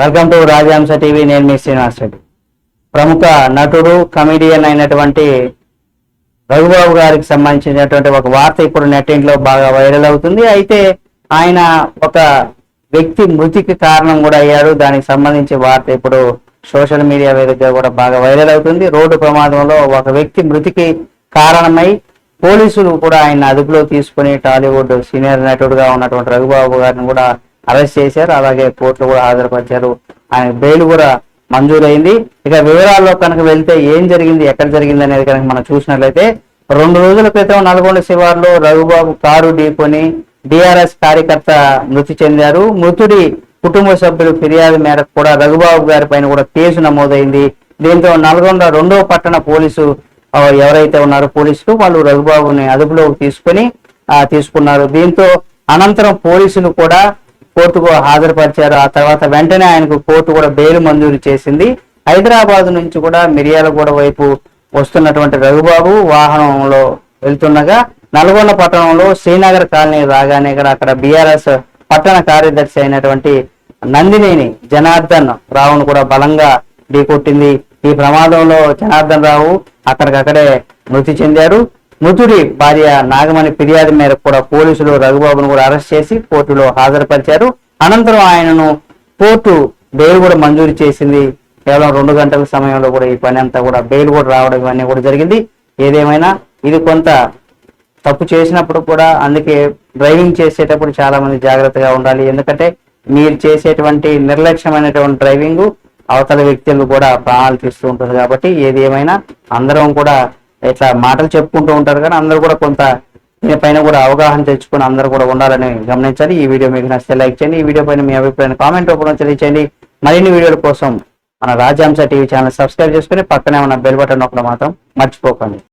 Welcome to రాజహంస TV నేను మీ శ్రీనివాస్ రెడ్డి. ప్రముఖ నటుడు కమిడియన్ అయినటువంటి రఘుబాబు గారికి సంబంధించినటువంటి ఒక వార్త ఇప్పుడు నెట్టింట్లో బాగా వైరల్ అవుతుంది. అయితే ఆయన ఒక వ్యక్తి మృతికి కారణం కూడా అయ్యాడు. దానికి సంబంధించి వార్త ఇప్పుడు సోషల్ మీడియా వేదికగా కూడా బాగా వైరల్ అవుతుంది. రోడ్డు ప్రమాదంలో ఒక వ్యక్తి మృతికి కారణమై పోలీసులు కూడా ఆయన అదుపులో తీసుకుని టాలీవుడ్ సీనియర్ నటుడుగా ఉన్నటువంటి రఘుబాబు గారిని కూడా అరెస్ట్ చేశారు. అలాగే కోర్టులో కూడా హాజరుపరిచారు. ఆయన బెయిల్ కూడా మంజూరైంది. ఇక వివరాల్లో కనుక వెళ్తే ఏం జరిగింది ఎక్కడ జరిగింది అనేది కనుక మనం చూసినట్లయితే రెండు రోజుల క్రితం నల్గొండ శివార్లో రఘుబాబు కారు ఢీకొని డిఆర్ఎస్ కార్యకర్త మృతి చెందారు. మృతుడి కుటుంబ సభ్యులు ఫిర్యాదు మేరకు కూడా రఘుబాబు గారి పైన కూడా కేసు నమోదైంది. దీంతో నల్గొండ రెండో పట్టణ పోలీసు ఎవరైతే ఉన్నారో పోలీసులు వాళ్ళు రఘుబాబుని అదుపులోకి తీసుకొని తీసుకున్నారు. దీంతో అనంతరం పోలీసులు కూడా కోర్టుకు హాజరుపరిచారు. ఆ తర్వాత వెంటనే ఆయనకు కోర్టు కూడా బెయిల్ మంజూరు చేసింది. హైదరాబాద్ నుంచి కూడా మిర్యాలగూడ వైపు వస్తున్నటువంటి రఘుబాబు వాహనంలో వెళ్తుండగా నల్గొండ పట్టణంలో శ్రీనగర్ కాలనీ రాగానే కూడా అక్కడ బీఆర్ఎస్ పట్టణ కార్యదర్శి అయినటువంటి నందినేని జనార్దన్ రావును కూడా బలంగా ఢీకొట్టింది. ఈ ప్రమాదంలో జనార్దన్ రావు అక్కడికక్కడే మృతి చెందారు. మృతుడి భార్య నాగమణి ఫిర్యాదు మేరకు కూడా పోలీసులు రఘుబాబును కూడా అరెస్ట్ చేసి కోర్టులో హాజరుపరిచారు. అనంతరం ఆయనను కోర్టు బెయిల్ కూడా మంజూరు చేసింది. కేవలం రెండు గంటల సమయంలో కూడా ఈ పని అంతా కూడా బెయిల్ కూడా రావడం ఇవన్నీ కూడా జరిగింది. ఏదేమైనా ఇది కొంత తప్పు చేసినప్పుడు కూడా అందుకే డ్రైవింగ్ చేసేటప్పుడు చాలా మంది జాగ్రత్తగా ఉండాలి. ఎందుకంటే మీరు చేసేటువంటి నిర్లక్ష్యమైనటువంటి డ్రైవింగ్ అవతల వ్యక్తులు కూడా ప్రాణాలు తీస్తూ ఉంటుంది కాబట్టి ఏది ఏమైనా అందరం కూడా ఇట్లా మాటలు చెప్పుకుంటూ ఉంటారు కానీ అందరూ కూడా కొంత దీనిపైన కూడా అవగాహన తెచ్చుకొని అందరూ కూడా ఉండాలని గమనించాలి. ఈ వీడియో మీకు నచ్చితే లైక్ చేయండి. ఈ వీడియో పైన మీ అభిప్రాయాన్ని కామెంట్ రూపంలో తెలియచేయండి. మరిన్ని వీడియోల కోసం మన రాజాంశ టీవీ ఛానల్ సబ్స్క్రైబ్ చేసుకుని పక్కనే ఉన్న బెల్ బటన్ ఒకటి మాత్రం మర్చిపోకండి.